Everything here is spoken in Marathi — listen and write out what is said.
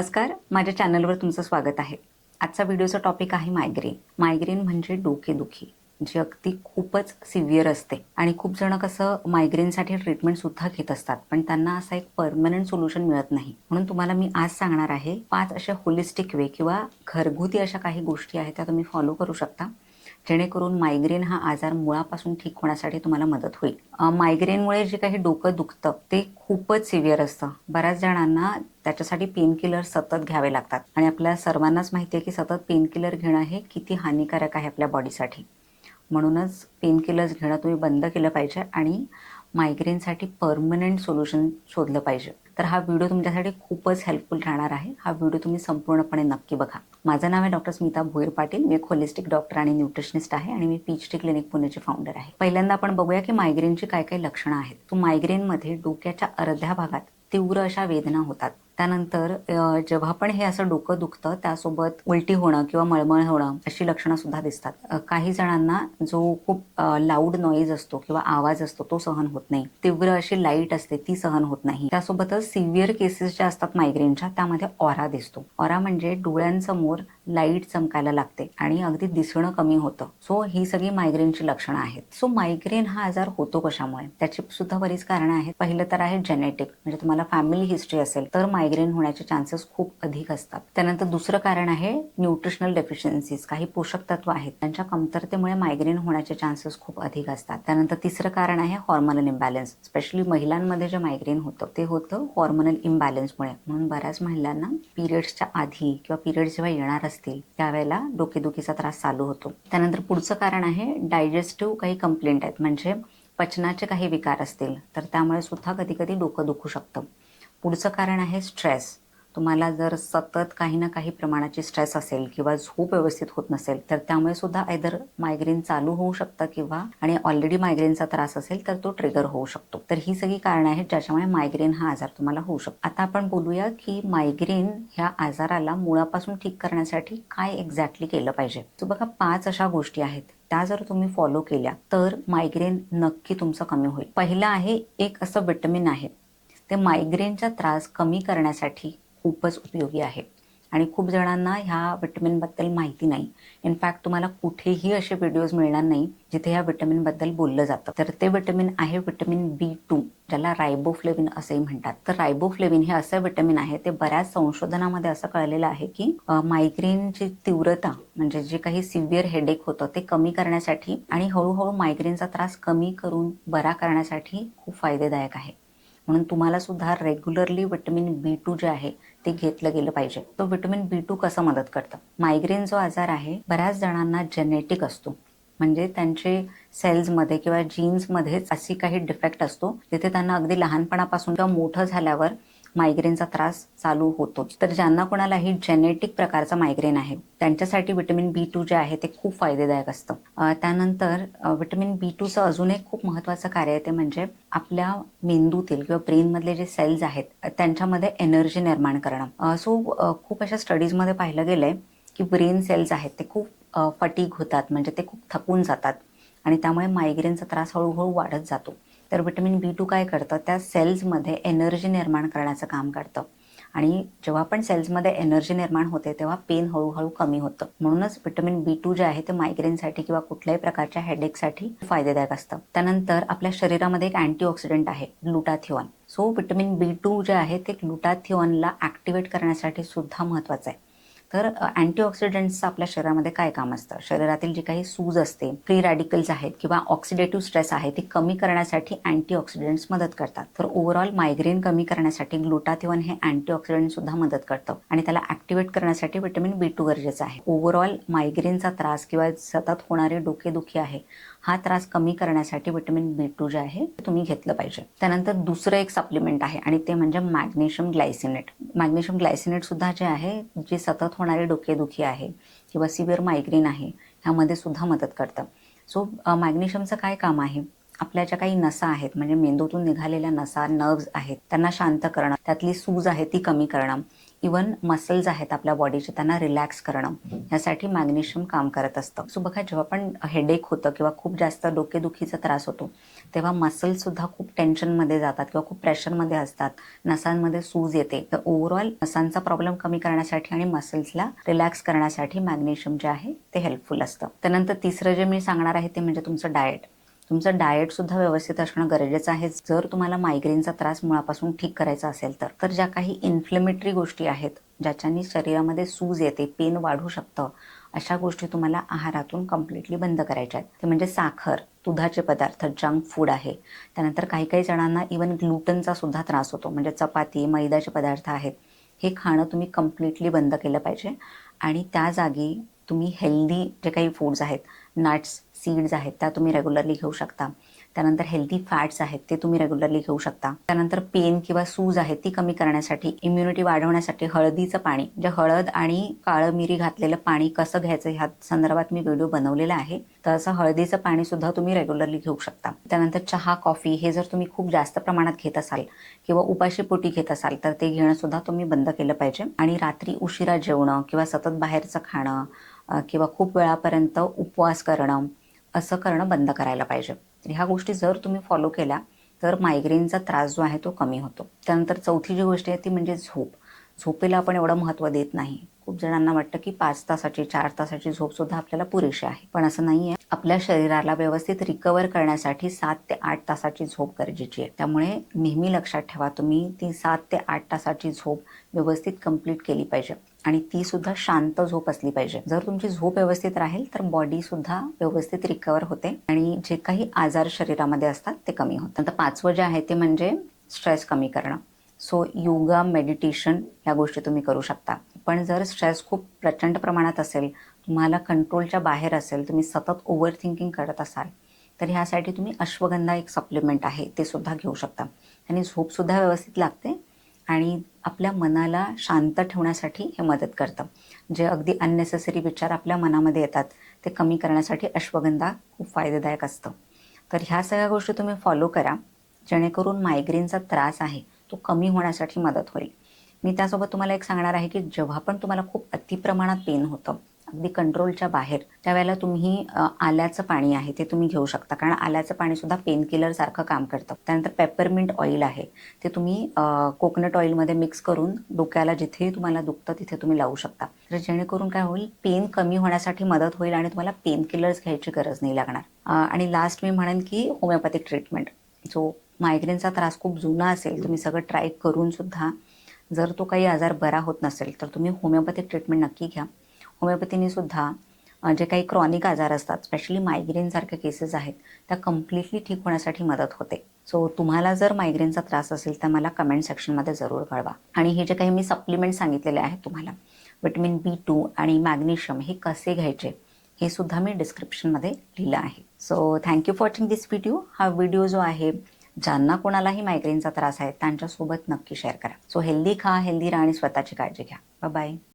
नमस्कार. माझ्या चॅनलवर तुमचं स्वागत आहे. आजचा व्हिडिओचा टॉपिक आहे मायग्रेन मायग्रेन म्हणजे डोकेदुखी जी अगदी खूपच सिव्हिअर असते. आणि खूप जण कसं मायग्रेनसाठी ट्रीटमेंट सुद्धा घेत असतात पण त्यांना असा एक परमनंट सोल्युशन मिळत नाही. म्हणून तुम्हाला मी आज सांगणार आहे पाच अशा होलिस्टिक वे किंवा घरगुती अशा काही गोष्टी आहेत त्या तुम्ही फॉलो करू शकता. जेणेकरून मायग्रेन हा आजार मुळापासून ठीक होण्यासाठी तुम्हाला मदत होईल. मायग्रेनमुळे जे काही डोकं दुखतं ते खूपच सिव्हिअर असतं. बऱ्याच जणांना त्याच्यासाठी पेन किलर सतत घ्यावे लागतात. आणि आपल्या सर्वांनाच माहिती आहे की सतत पेन किलर घेणं हे किती हानिकारक आहे आपल्या बॉडीसाठी म्हणूनच पेन किलर्स घेणं तुम्ही बंद केलं पाहिजे आणि मायग्रेनसाठी परमनंट सोल्युशन शोधलं पाहिजे. तर हा व्हिडिओ तुमच्यासाठी खूपच हेल्पफुल राहणार आहे. हा व्हिडिओ तुम्ही संपूर्णपणे नक्की बघा. माझं नाव आहे डॉक्टर स्मिता भोईर पाटील. मी एक होलिस्टिक डॉक्टर आणि न्यूट्रिशनिस्ट आहे आणि मी पीच टी क्लिनिक पुणेचे फाउंडर आहे. पहिल्यांदा आपण बघूया की मायग्रेनची काय काय लक्षणं आहेत. तो मायग्रेनमध्ये डोक्याच्या अर्ध्या भागात तीव्र अशा वेदना होतात. त्यानंतर जेव्हा पण हे असं डोकं दुखतं त्यासोबत उलटी होणं किंवा मळमळ होणं अशी लक्षणं सुद्धा दिसतात. काही जणांना जो खूप लाऊड नॉईज असतो किंवा आवाज असतो तो सहन होत नाही. तीव्र अशी लाइट असते ती सहन होत नाही. त्यासोबतच सिव्हिअर केसेस ज्या असतात मायग्रेनच्या त्यामध्ये ऑरा दिसतो. ऑरा म्हणजे डोळ्यांसमोर लाइट चमकायला लागते आणि अगदी दिसणं कमी होतं. सो ही सगळी मायग्रेनची लक्षणं आहेत. सो मायग्रेन हा आजार होतो कशामुळे? त्याची सुद्धा बरीच कारणं आहेत. पहिलं तर आहे जेनेटिक म्हणजे तुम्हाला फॅमिली हिस्ट्री असेल तर मायग्रेन होण्याचे चान्सेस खूप अधिक असतात. त्यानंतर दुसरं कारण आहे न्यूट्रिशनल डेफिशियन्सीज काही पोषक तत्व आहेत त्यांच्या कमतरतेमुळे मायग्रेन होण्याचे चान्सेस खूप अधिक असतात. त्यानंतर तिसरं कारण आहे हॉर्मोनल इम्बॅलन्स स्पेशली महिलांमध्ये जे मायग्रेन होतं ते होतं हॉर्मोनल इम्बॅलन्समुळे म्हणून बऱ्याच महिलांना पिरियड्सच्या आधी किंवा पिरियड्स जेव्हा येणार असतील त्यावेळेला डोकेदुखीचा त्रास चालू होतो. त्यानंतर पुढचं कारण आहे डायजेस्टिव्ह काही कंप्लेंट आहेत. म्हणजे पचनाचे काही विकार असतील तर त्यामुळे सुद्धा कधी कधी डोकं दुखू शकतं. पुढचं कारण आहे स्ट्रेस तुम्हाला जर सतत काही ना काही प्रमाणाची स्ट्रेस असेल किंवा झोप व्यवस्थित होत नसेल तर त्यामुळे सुद्धा आयदर मायग्रेन चालू होऊ शकतं किंवा आणि ऑलरेडी मायग्रेनचा त्रास असेल तर तो ट्रिगर होऊ शकतो. तर ही सगळी कारणं आहेत ज्याच्यामुळे मायग्रेन हा आजार तुम्हाला होऊ शकतो. आता आपण बोलूया की मायग्रेन ह्या आजाराला मुळापासून ठीक करण्यासाठी काय एक्झॅक्टली केलं पाहिजे. तो बघा पाच अशा गोष्टी आहेत. त्या जर तुम्ही फॉलो केल्या तर मायग्रेन नक्की तुमचं कमी होईल. पहिलं आहे एक असं विटमिन आहे. ते मायग्रेनचा त्रास कमी करण्यासाठी खूपच उपयोगी आहे. आणि खूप जणांना ह्या विटॅमिनबद्दल माहिती नाही. इनफॅक्ट तुम्हाला कुठेही असे व्हिडिओज मिळणार नाही जिथे ह्या विटॅमिनबद्दल बोललं जातं. तर ते विटॅमिन आहे विटॅमिन बी टू ज्याला रायबोफ्लेविन असेही म्हणतात. तर रायबोफ्लेविन हे असं विटॅमिन आहे ते बऱ्याच संशोधनामध्ये असं कळलेलं आहे की मायग्रेनची तीव्रता म्हणजे जे काही सिव्हिअर हेडेक होतं ते कमी करण्यासाठी आणि हळूहळू मायग्रेनचा त्रास कमी करून बरा करण्यासाठी खूप फायदेदायक आहे. म्हणून तुम्हाला सुद्धा रेग्युलरली विटॅमिन बी टू जे आहे ते घेतलं गेलं पाहिजे. तो विटॅमिन बी टू कसं मदत करतं? मायग्रेन जो आजार आहे बऱ्याच जणांना जेनेटिक असतो. म्हणजे त्यांचे सेल्समध्ये किंवा जीन्समध्येच अशी काही डिफेक्ट असतो तिथे त्यांना अगदी लहानपणापासून किंवा मोठं झाल्यावर मायग्रेनचा त्रास चालू होतो तर ज्यांना कोणालाही जेनेटिक प्रकारचा मायग्रेन आहे त्यांच्यासाठी विटॅमिन बी टू जे आहे ते खूप फायदेदायक असतं. त्यानंतर विटॅमिन बी टूचं अजून एक खूप महत्त्वाचं कार्य आहे ते म्हणजे आपल्या मेंदूतील किंवा ब्रेनमधले जे सेल्स आहेत त्यांच्यामध्ये एनर्जी निर्माण करणं. सो खूप अशा स्टडीजमध्ये पाहिलं गेलंय की ब्रेन सेल्स आहेत ते खूप फटीक होतात म्हणजे ते खूप थकून जातात आणि त्यामुळे मायग्रेनचा त्रास हळूहळू वाढत जातो. तर विटॅमिन बी टू काय करतं? त्या सेल्समध्ये एनर्जी निर्माण करण्याचं काम करतं. आणि जेव्हा पण सेल्समध्ये एनर्जी निर्माण होते तेव्हा पेन हळूहळू कमी होतं. म्हणूनच विटॅमिन बी टू जे आहे ते मायग्रेनसाठी किंवा कुठल्याही प्रकारच्या हेडेकसाठी फायदेदायक असतं. त्यानंतर आपल्या शरीरामध्ये एक अँटीऑक्सिडंट आहे glutathione. So vitamin B two जे आहे ते ग्लुटाथिओनला ॲक्टिवेट करण्यासाठी सुद्धा महत्त्वाचं आहे. तर अँटीऑक्सिडंट्सचं आपल्या शरीरामध्ये काय काम असतं? शरीरातील जी काही सूज असते फ्री रॅडिकल्स आहेत किंवा ऑक्सिडेटिव्ह स्ट्रेस आहे ती कमी करण्यासाठी अँटीऑक्सिडंट्स मदत करतात. तर ओव्हरऑल मायग्रेन कमी करण्यासाठी ग्लुटाथिओन हे अँटीऑक्सिडंट सुद्धा मदत करतं आणि त्याला ऍक्टिव्हेट करण्यासाठी विटॅमिन बी टू गरजेचं आहे. ओव्हरऑल मायग्रेनचा त्रास किंवा सतत होणारी डोकेदुखी आहे हा त्रास कमी करण्यासाठी विटॅमिन बी टू जे आहे ते तुम्ही घेतलं पाहिजे. त्यानंतर दुसरं एक सप्लिमेंट आहे आणि ते म्हणजे मॅग्नेशियम ग्लायसिनेट. मॅग्नेशियम ग्लायसिनेट सुद्धा जे आहे जे सतत होणारी डोकेदुखी आहे किंवा सिव्हिअर मायग्रेन आहे ह्यामध्ये सुद्धा मदत करतं. सो मॅग्नेशियमचं काय काम आहे? आपल्या ज्या काही नसा आहेत म्हणजे मेंदूतून निघालेल्या नसा नर्व्ज आहेत त्यांना शांत करणं त्यातली सूज आहे ती कमी करणं. इवन मसल्स आहेत आपल्या बॉडीचे त्यांना रिलॅक्स करणं यासाठी मॅग्नेशियम काम करत असतं. सो बघा जेव्हा पण हेडेक होतं किंवा खूप जास्त डोकेदुखीचा त्रास होतो तेव्हा मसल्ससुद्धा खूप टेन्शनमध्ये जातात किंवा खूप प्रेशरमध्ये असतात. नसांमध्ये सूज येते. तर ओव्हरऑल नसांचा प्रॉब्लेम कमी करण्यासाठी आणि मसल्सला रिलॅक्स करण्यासाठी मॅग्नेशियम जे आहे ते हेल्पफुल असतं. त्यानंतर तिसरं जे मी सांगणार आहे ते म्हणजे तुमचं डाएट तुमचं डाएटसुद्धा व्यवस्थित असणं गरजेचं आहे. जर तुम्हाला मायग्रेनचा त्रास मुळापासून ठीक करायचा असेल तर तर ज्या काही इन्फ्लेमेटरी गोष्टी आहेत ज्याच्यानी शरीरामध्ये सूज येते पेन वाढू शकतं अशा गोष्टी तुम्हाला आहारातून कम्प्लिटली बंद करायच्या आहेत. ते म्हणजे साखर दुधाचे पदार्थ जंक फूड आहे. त्यानंतर काही काही जणांना इवन ग्लुटनचा सुद्धा त्रास होतो. म्हणजे चपाती मैद्याचे पदार्थ आहेत. हे खाणं तुम्ही कम्प्लिटली बंद केलं पाहिजे. आणि त्या जागी तुम्ही हेल्दी जे काही फूड्स आहेत नट्स सीड्स आहेत त्या तुम्ही रेग्युलरली घेऊ शकता. त्यानंतर हेल्दी फॅट्स आहेत ते तुम्ही रेग्युलरली घेऊ शकता. त्यानंतर पेन किंवा सूज आहे ती कमी करण्यासाठी इम्युनिटी वाढवण्यासाठी हळदीचं पाणी जे हळद आणि काळं मिरी घातलेलं पाणी कसं घ्यायचं ह्या संदर्भात मी व्हिडिओ बनवलेला आहे. तर असं हळदीचं पाणी सुद्धा तुम्ही रेग्युलरली घेऊ शकता. त्यानंतर चहा कॉफी हे जर तुम्ही खूप जास्त प्रमाणात घेत असाल किंवा उपाशी पोटी घेत असाल तर ते घेणं सुद्धा तुम्ही बंद केलं पाहिजे. आणि रात्री उशिरा जेवणं किंवा सतत बाहेरचं खाणं किंवा खूप वेळापर्यंत उपवास करणं असं करणं बंद करायला पाहिजे. ह्या गोष्टी जर तुम्ही फॉलो केल्या तर मायग्रेनचा त्रास जो आहे तो कमी होतो. त्यानंतर चौथी जी गोष्ट आहे ती म्हणजे झोप. झोपेला आपण एवढं महत्त्व देत नाही. खूप जणांना वाटतं की पाच तासाची चार तासाची झोप सुद्धा आपल्याला पुरेशी आहे. पण असं नाही आहे आपल्या शरीराला व्यवस्थित रिकवर करण्यासाठी सात ते आठ तासाची झोप गरजेची आहे. त्यामुळे नेहमी लक्षात ठेवा तुम्ही ती सात ते आठ तासाची झोप व्यवस्थित कंप्लीट केली पाहिजे. आणि ती सुद्धा शांत झोप असली पाहिजे. जर तुमची झोप व्यवस्थित राहील तर बॉडी सुद्धा व्यवस्थित रिकवर होते. आणि जे काही आजार शरीरामध्ये असतात ते कमी होतात. आता पाचवं जे आहे ते म्हणजे स्ट्रेस कमी करणं. सो योगा मेडिटेशन या गोष्टी तुम्ही करू शकता. पण जर स्ट्रेस खूप प्रचंड प्रमाणात असेल तुम्हाला कंट्रोलच्या बाहेर असेल तुम्ही सतत ओव्हर थिंकिंग करत असाल तर ह्यासाठी तुम्ही अश्वगंधा एक सप्लिमेंट आहे ते सुद्धा घेऊ शकता. आणि झोपसुद्धा व्यवस्थित लागते आणि आपल्या मनाला शांत ठेवण्यासाठी हे मदत करतं. जे अगदी अननेसेसरी विचार आपल्या मनामध्ये येतात ते कमी करण्यासाठी अश्वगंधा खूप फायदेदायक असतं. तर ह्या सगळ्या गोष्टी तुम्ही फॉलो करा जेणेकरून मायग्रेनचा त्रास आहे तो कमी होण्यासाठी मदत होईल. मी त्यासोबत तुम्हाला एक सांगणार आहे की जेव्हा पण तुम्हाला खूप अतिप्रमाणात पेन होतं अगदी कंट्रोलच्या बाहेर त्यावेळेला तुम्ही आल्याचं पाणी आहे ते तुम्ही घेऊ शकता. कारण आल्याचं पाणी सुद्धा पेन किलर सारखं काम करतं. त्यानंतर पेपरमिंट ऑइल आहे. ते तुम्ही कोकोनट ऑइलमध्ये मिक्स करून डोक्याला जिथेही तुम्हाला दुखतं तिथे तुम्ही लावू शकता. तर जेणेकरून काय होईल पेन कमी होण्यासाठी मदत होईल आणि तुम्हाला पेन किलर्स घ्यायची गरज नाही लागणार. आणि लास्ट मी म्हणेन की होमिओपॅथिक ट्रीटमेंट जो मायग्रेनचा त्रास खूप जुना असेल तुम्ही सगळं ट्राय करून सुद्धा जर तो काही आजार बरा होत नसेल तर तुम्ही होमिओपॅथिक ट्रीटमेंट नक्की घ्या. होमिओपॅथीने सुद्धा जे काही क्रॉनिक आजार असतात स्पेशली मायग्रेनसारख्या केसेस आहेत त्या कम्प्लिटली ठीक होण्यासाठी मदत होते. सो तुम्हाला जर मायग्रेनचा त्रास असेल तर मला कमेंट सेक्शनमध्ये जरूर कळवा. आणि हे जे काही मी सप्लिमेंट सांगितलेले आहेत तुम्हाला विटमिन बी टू आणि मॅग्नेशियम हे कसे घ्यायचे हे सुद्धा मी डिस्क्रिप्शनमध्ये लिहिलं आहे. So thank you for watching this video हा व्हिडिओ जो आहे ज्यांना कोणालाही मायग्रेनचा त्रास आहे त्यांच्यासोबत नक्की शेअर करा. सो हेल्दी खा हेल्दी राहा आणि स्वतःची काळजी घ्या. बाय